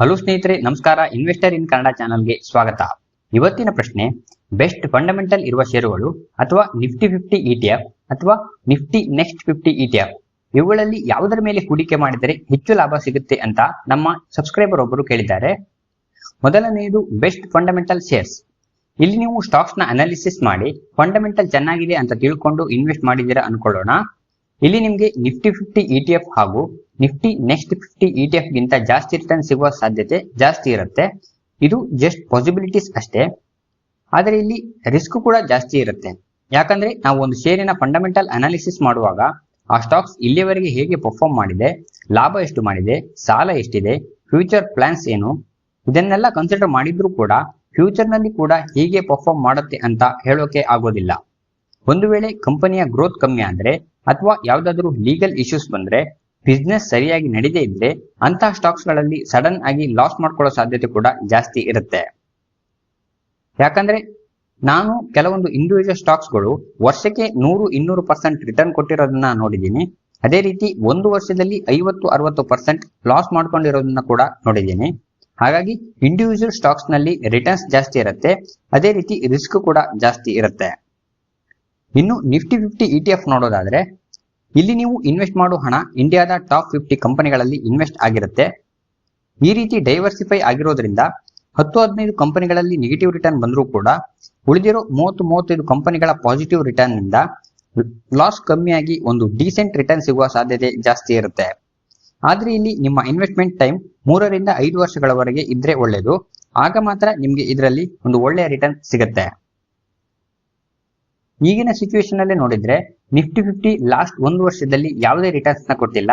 Hello ಸ್ನೇಹಿತರೆ, ನಮಸ್ಕಾರ. Investor ಇನ್ ಕನ್ನಡ ಚಾನಲ್ಗೆ ಸ್ವಾಗತ. ಇವತ್ತಿನ ಪ್ರಶ್ನೆ, ಬೆಸ್ಟ್ ಫಂಡಮೆಂಟಲ್ ಇರುವ ಷೇರುಗಳು ಅಥವಾ ನಿಫ್ಟಿ ಫಿಫ್ಟಿ ಇಟಿಎಫ್ ಅಥವಾ ನಿಫ್ಟಿ ನೆಕ್ಸ್ಟ್ ಫಿಫ್ಟಿ ಇಟಿಎಫ್ ಇವುಗಳಲ್ಲಿ ಯಾವುದರ ಮೇಲೆ ಹೂಡಿಕೆ ಮಾಡಿದರೆ ಹೆಚ್ಚು ಲಾಭ ಸಿಗುತ್ತೆ ಅಂತ ನಮ್ಮ ಸಬ್ಸ್ಕ್ರೈಬರ್ ಒಬ್ಬರು ಕೇಳಿದ್ದಾರೆ. ಮೊದಲನೆಯದು, ಬೆಸ್ಟ್ ಫಂಡಮೆಂಟಲ್ ಶೇರ್ಸ್ ಇಲ್ಲಿ ನೀವು ಸ್ಟಾಕ್ಸ್ನ ಅನಾಲಿಸಿಸ್ ಮಾಡಿ ಫಂಡಮೆಂಟಲ್ ಚೆನ್ನಾಗಿದೆ ಅಂತ ತಿಳ್ಕೊಂಡು ಇನ್ವೆಸ್ಟ್ ಮಾಡಿದ್ದೀರಾ ಅನ್ಕೊಳ್ಳೋಣ. ಇಲ್ಲಿ ನಿಮಗೆ ನಿಫ್ಟಿ ಫಿಫ್ಟಿ ಇಟಿಎಫ್ ಹಾಗೂ ನಿಫ್ಟಿ ನೆಕ್ಸ್ಟ್ ಫಿಫ್ಟಿ ಇಟಿಎಫ್ ಗಿಂತ ಜಾಸ್ತಿ ರಿಟರ್ನ್ ಸಿಗುವ ಸಾಧ್ಯತೆ ಜಾಸ್ತಿ ಇರುತ್ತೆ. ಇದು ಜಸ್ಟ್ ಪಾಸಿಬಿಲಿಟೀಸ್ ಅಷ್ಟೇ. ಆದರೆ ಇಲ್ಲಿ ರಿಸ್ಕ್ ಕೂಡ ಜಾಸ್ತಿ ಇರುತ್ತೆ. ಯಾಕಂದ್ರೆ ನಾವು ಒಂದು ಷೇರಿನ ಫಂಡಮೆಂಟಲ್ ಅನಾಲಿಸಿಸ್ ಮಾಡುವಾಗ ಆ ಸ್ಟಾಕ್ಸ್ ಇಲ್ಲಿಯವರೆಗೆ ಹೇಗೆ ಪರ್ಫಾರ್ಮ್ ಮಾಡಿದೆ, ಲಾಭ ಎಷ್ಟು ಮಾಡಿದೆ, ಸಾಲ ಎಷ್ಟಿದೆ ಫ್ಯೂಚರ್ ಪ್ಲಾನ್ಸ್ ಏನು, ಇದನ್ನೆಲ್ಲ ಕನ್ಸಿಡರ್ ಮಾಡಿದ್ರೂ ಕೂಡ ಫ್ಯೂಚರ್ನಲ್ಲಿ ಕೂಡ ಹೀಗೆ ಪರ್ಫಾರ್ಮ್ ಮಾಡುತ್ತೆ ಅಂತ ಹೇಳೋಕೆ ಆಗೋದಿಲ್ಲ. ಒಂದು ವೇಳೆ ಕಂಪನಿಯ ಗ್ರೋತ್ ಕಮ್ಮಿ ಆದ್ರೆ ಅಥವಾ ಯಾವ್ದಾದ್ರು ಲೀಗಲ್ ಇಶ್ಯೂಸ್ ಬಂದ್ರೆ ಬಿಸ್ನೆಸ್ ಸರಿಯಾಗಿ ನಡೆದೇ ಇದ್ರೆ ಅಂತಹ ಸ್ಟಾಕ್ಸ್ಗಳಲ್ಲಿ ಸಡನ್ ಆಗಿ ಲಾಸ್ ಮಾಡ್ಕೊಳ್ಳೋ ಸಾಧ್ಯತೆ ಕೂಡ ಜಾಸ್ತಿ ಇರುತ್ತೆ. ಯಾಕಂದ್ರೆ ನಾನು ಕೆಲವೊಂದು ಇಂಡಿವಿಜುವಲ್ ಸ್ಟಾಕ್ಸ್ಗಳು ವರ್ಷಕ್ಕೆ ನೂರು, ಇನ್ನೂರು ಪರ್ಸೆಂಟ್ ರಿಟರ್ನ್ ಕೊಟ್ಟಿರೋದನ್ನ ನೋಡಿದ್ದೀನಿ. ಅದೇ ರೀತಿ ಒಂದು ವರ್ಷದಲ್ಲಿ ಐವತ್ತು, ಅರವತ್ತು ಪರ್ಸೆಂಟ್ ಲಾಸ್ ಮಾಡ್ಕೊಂಡಿರೋದನ್ನ ಕೂಡ ನೋಡಿದ್ದೀನಿ. ಹಾಗಾಗಿ ಇಂಡಿವಿಜುವಲ್ ಸ್ಟಾಕ್ಸ್ನಲ್ಲಿ ರಿಟರ್ನ್ಸ್ ಜಾಸ್ತಿ ಇರುತ್ತೆ. ಅದೇ ರೀತಿ ರಿಸ್ಕ್ ಕೂಡ ಜಾಸ್ತಿ ಇರುತ್ತೆ. ಇನ್ನು Nifty, fifty E T F ನೋಡೋದಾದ್ರೆ ಇಲ್ಲಿ ನೀವು ಇನ್ವೆಸ್ಟ್ ಮಾಡೋ ಹಣ ಇಂಡಿಯಾದ ಟಾಪ್ ಫಿಫ್ಟಿ ಕಂಪನಿಗಳಲ್ಲಿ ಇನ್ವೆಸ್ಟ್ ಆಗಿರುತ್ತೆ. ಈ ರೀತಿ ಡೈವರ್ಸಿಫೈ ಆಗಿರೋದ್ರಿಂದ ಹತ್ತು ಹದಿನೈದು ಕಂಪನಿಗಳಲ್ಲಿ ನೆಗೆಟಿವ್ ರಿಟರ್ನ್ ಬಂದರೂ ಕೂಡ ಉಳಿದಿರೋ ಮೂವತ್ತು ಮೂವತ್ತೈದು ಕಂಪನಿಗಳ ಪಾಸಿಟಿವ್ ರಿಟರ್ನ್ನಿಂದ ಲಾಸ್ ಕಮ್ಮಿಯಾಗಿ ಒಂದು ಡೀಸೆಂಟ್ ರಿಟರ್ನ್ ಸಿಗುವ ಸಾಧ್ಯತೆ ಜಾಸ್ತಿ ಇರುತ್ತೆ. ಆದ್ರೆ ಇಲ್ಲಿ ನಿಮ್ಮ ಇನ್ವೆಸ್ಟ್ಮೆಂಟ್ ಟೈಮ್ ಮೂರರಿಂದ ಐದು ವರ್ಷಗಳವರೆಗೆ ಇದ್ರೆ ಒಳ್ಳೆಯದು ಆಗ ಮಾತ್ರ ನಿಮಗೆ ಇದರಲ್ಲಿ ಒಂದು ಒಳ್ಳೆಯ ರಿಟರ್ನ್ ಸಿಗುತ್ತೆ. ಈಗಿನ ಸಿಚುವೇಶನ್ ಅಲ್ಲೇ ನೋಡಿದ್ರೆ ನಿಫ್ಟಿ ಫಿಫ್ಟಿ ಲಾಸ್ಟ್ ಒಂದು ವರ್ಷದಲ್ಲಿ ಯಾವುದೇ ರಿಟರ್ನ್ಸ್ನ ಕೊಟ್ಟಿಲ್ಲ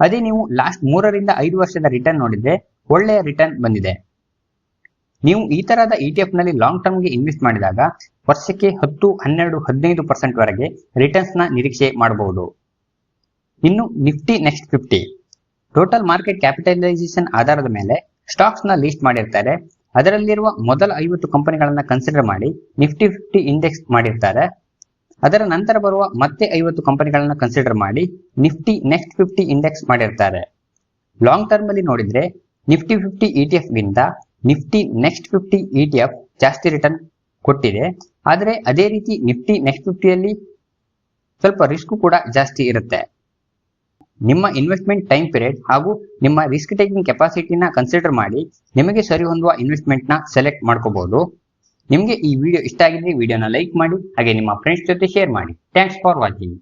ಅದೇ ನೀವು ಲಾಸ್ಟ್ ಮೂರರಿಂದ ಐದು ವರ್ಷದ ರಿಟರ್ನ್ ನೋಡಿದ್ರೆ ಒಳ್ಳೆಯ ರಿಟರ್ನ್ ಬಂದಿದೆ. ನೀವು ಈ ತರಹದ ಇಟಿಎಫ್ ಎಫ್ನಲ್ಲಿ ಲಾಂಗ್ ಟರ್ಮ್ಗೆ ಇನ್ವೆಸ್ಟ್ ಮಾಡಿದಾಗ ವರ್ಷಕ್ಕೆ ಹತ್ತು, ಹನ್ನೆರಡು, ಹದಿನೈದು ಪರ್ಸೆಂಟ್ ವರೆಗೆ ರಿಟರ್ನ್ಸ್ನ ನಿರೀಕ್ಷೆ ಮಾಡಬಹುದು. ಇನ್ನು Nifty next fifty total market capitalisation ಆಧಾರದ ಮೇಲೆ ಸ್ಟಾಕ್ಸ್ನ ಲಿಸ್ಟ್ ಮಾಡಿರ್ತಾರೆ. ಅದರಲ್ಲಿರುವ ಮೊದಲ ಐವತ್ತು ಕಂಪನಿಗಳನ್ನ ಕನ್ಸಿಡರ್ ಮಾಡಿ ನಿಫ್ಟಿ ಫಿಫ್ಟಿ ಇಂಡೆಕ್ಸ್ ಮಾಡಿರ್ತಾರೆ. ಅದರ ನಂತರ ಬರುವ ಮತ್ತೆ ಐವತ್ತು ಕಂಪನಿಗಳನ್ನ ಕನ್ಸಿಡರ್ ಮಾಡಿ ನಿಫ್ಟಿ ನೆಕ್ಸ್ಟ್ ಫಿಫ್ಟಿ ಇಂಡೆಕ್ಸ್ ಮಾಡಿರ್ತಾರೆ. ಲಾಂಗ್ ಟರ್ಮ್ ಅಲ್ಲಿ ನೋಡಿದ್ರೆ ನಿಫ್ಟಿ ಫಿಫ್ಟಿ ಇಟಿಎಫ್ ಎಫ್ ಗಿಂತ Nifty next fifty ETF F ಜಾಸ್ತಿ ರಿಟರ್ನ್ ಕೊಟ್ಟಿದೆ. ಆದರೆ ಅದೇ ರೀತಿ ನಿಫ್ಟಿ ನೆಕ್ಸ್ಟ್ ಫಿಫ್ಟಿಯಲ್ಲಿ ಸ್ವಲ್ಪ ರಿಸ್ಕ್ ಕೂಡ ಜಾಸ್ತಿ ಇರುತ್ತೆ. ನಿಮ್ಮ ಇನ್ವೆಸ್ಟ್ಮೆಂಟ್ ಟೈಮ್ ಪೀರಿಯಡ್ ಹಾಗೂ ನಿಮ್ಮ ರಿಸ್ಕ್ ಟೇಕಿಂಗ್ ಕೆಪಾಸಿಟಿನ ಕನ್ಸಿಡರ್ ಮಾಡಿ ನಿಮಗೆ ಸರಿ ಹೊಂದುವ ಇನ್ವೆಸ್ಟ್ಮೆಂಟ್ನ ಸೆಲೆಕ್ಟ್ ಮಾಡ್ಕೋಬಹುದು ನಿಮಗೆ ಈ ವಿಡಿಯೋ ಇಷ್ಟ ಆಗಿದ್ರೆ ವಿಡಿಯೋನ ಲೈಕ್ ಮಾಡಿ, ಹಾಗೆ ನಿಮ್ಮ ಫ್ರೆಂಡ್ಸ್ ಜೊತೆ ಶೇರ್ ಮಾಡಿ. Thanks for watching